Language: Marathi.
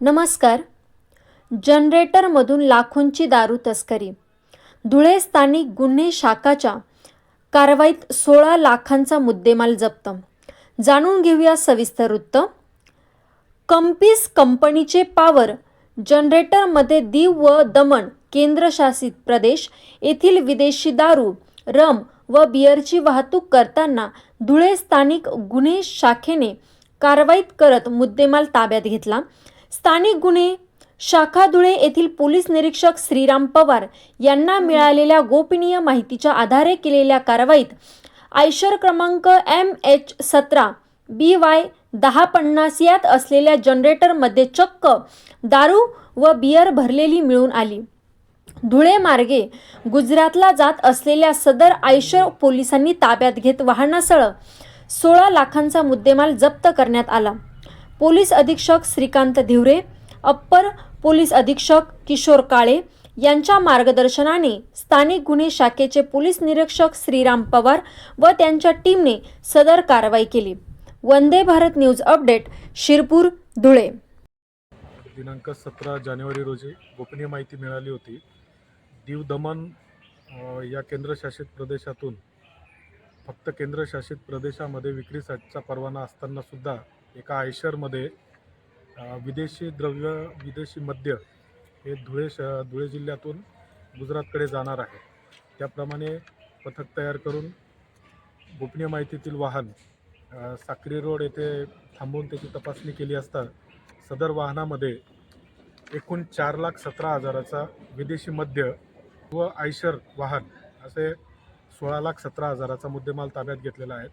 नमस्कार. जनरेटरमधून लाखोंची दारू तस्करी. धुळे स्थानिक गुन्हे शाखाच्या कारवाईत सोळा लाखांचा मुद्देमाल जप्त. जाणून घेऊया सविस्तर वृत्त. कंपीस कंपनीचे पॉवर जनरेटरमध्ये दीव व दमण केंद्रशासित प्रदेश येथील विदेशी दारू रम व बियरची वाहतूक करताना धुळे स्थानिक गुन्हे शाखेने कारवाईत करत मुद्देमाल ताब्यात घेतला. स्थानिक गुन्हे. शाखा धुळे येथील पोलीस निरीक्षक श्रीराम पवार यांना मिळालेल्या गोपनीय माहितीच्या आधारे केलेल्या कारवाईत आयशर क्रमांक एम एच सतरा बी वाय दहा पन्नास यात असलेल्या जनरेटरमध्ये चक्क दारू व बियर भरलेली मिळून आली. धुळे मार्गे गुजरातला जात असलेल्या सदर आयशर पोलिसांनी ताब्यात घेत वाहनासह सोळा लाखांचा मुद्देमाल जप्त करण्यात आला. पोलीस अधीक्षक श्रीकांत धिवरे अप्पर पोलीस अधीक्षक किशोर काळे यांच्या मार्गदर्शनाने स्थानिक गुन्हे शाखेचे पोलीस निरीक्षक श्रीराम पवार व त्यांच्या टीमने सदर कारवाई केली. Vande Bharat news update Shirpur Dhule. दिनांक सतरा जानेवारी रोजी गोपनीय माहिती मिळाली होती. दीव दमन या केंद्रशासित प्रदेशातून फक्त केंद्रशासित प्रदेशामध्ये विक्रीसाठीचा परवाना असताना सुद्धा एका आयशरमध्ये विदेशी द्रव्य विदेशी मद्य हे धुळे श धुळे जिल्ह्यातून गुजरातकडे जाणार आहे. त्याप्रमाणे पथक तयार करून गोपनीय माहितीतील वाहन साक्री रोड येथे थांबवून त्याची तपासणी केली असता सदर वाहनामध्ये एकूण चार लाख सतरा हजाराचा विदेशी मद्य व आयशर वाहन असे सोळा लाख सतरा हजाराचा मुद्देमाल ताब्यात घेतलेला आहे.